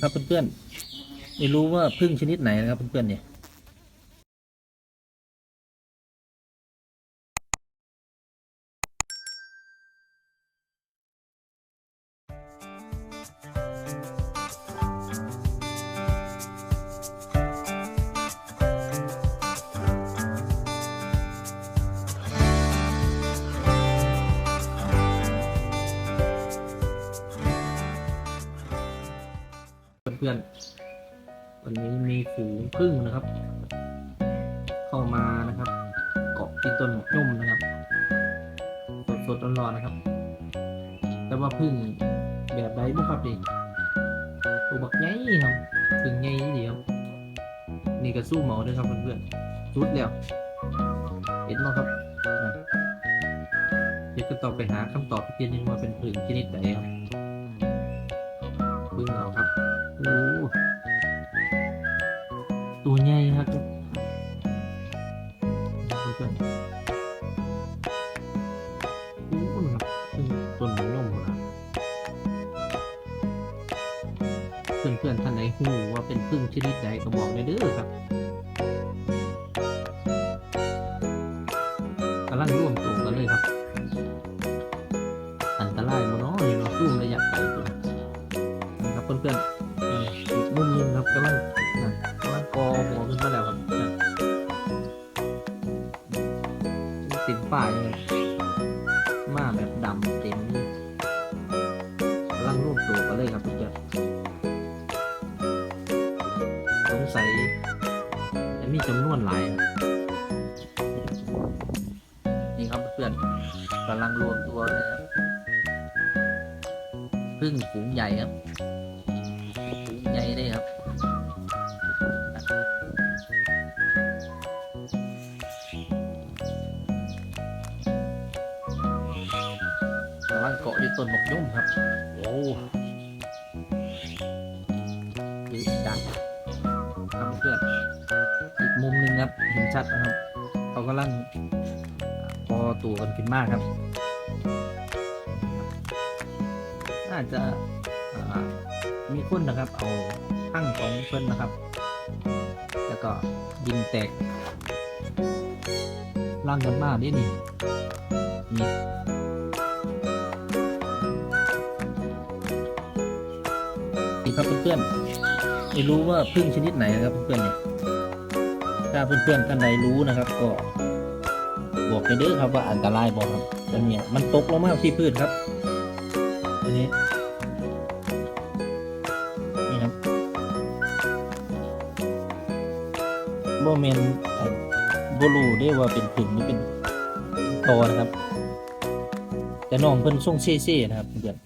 ครับเพื่อนๆไม่รู้ว่าพึ่งชนิดไหนนะครับเพื่อนๆเนี่ย เพื่อนๆ วันนี้มีฝูงพึ่งนะครับ เข้ามานะครับ เกาะที่ต้นหมกยุ่มนะครับ สดๆร้อนๆนะครับ แต่ว่าพึ่งแบบใดบุครับดิตัวบักใหญ่ครับพึ่งใหญ่เดียวนี่ก็สู้หมาด้วยครับเพื่อนๆจุดแล้ว เห็นไหมครับเดี๋ยวก็ต่อไปหาคำตอบที่เพียงนึงว่าเป็นพึ่งชนิดไหนครับพึ่งเอาครับ ตัวใหญ่ครับเพื่อนๆโอ้นะครับซึ่งต้นมะย่อมนะเพื่อนๆท่านใดหูว่าเป็นพึ่งชนิดใดก็บอกได้เด้อครับกำลังร่วมตัวกันเลยครับอันตรายมั้เนาะนี่เราสู้ระยะไกลตัวนะครับเพื่อนๆ ติดป้าเลยมาแบบดำเต็มนี่กำลังรวบตัวกันเลยครับทุกท่านสงสัยจะมีจำนวนหลายครับนี่ครับเพื่อนกำลังรวมตัวเลยครับพึ่งฝูงใหญ่ครับำลังเกาะอยู่ต้นหมกยุ่มครับ โอ้ดีจังครับเพื่อนอีกมุมหนึ่งครับเห็นชัดนะครับ เขากำลังพอตัวกันขึ้นมากครับ น่าจะมีคนนะครับ เอาทั้งของเพิ่อนนะครับ แล้วก็ดินแตกล่างกันมากนี่นี่นี่ีครับเพื่อนๆไม่รู้ว่าพึ่งชนิดไหนนะครับเพื่อนๆเนี่ยถ้าเพื่อนๆท่านใดรู้นะครับ ก็บอกไปเด้อครับว่าอันตรายบอกครับตอนเนี้ยมันตกลงมาที่พืชครับอันนี้นี่ครับโบเมนโบลูได้ว่าเป็นผึ่งหรือเป็นตอนะครับ แต่น้องเพิ่นส่งเซ่ๆนะครับเพื่อน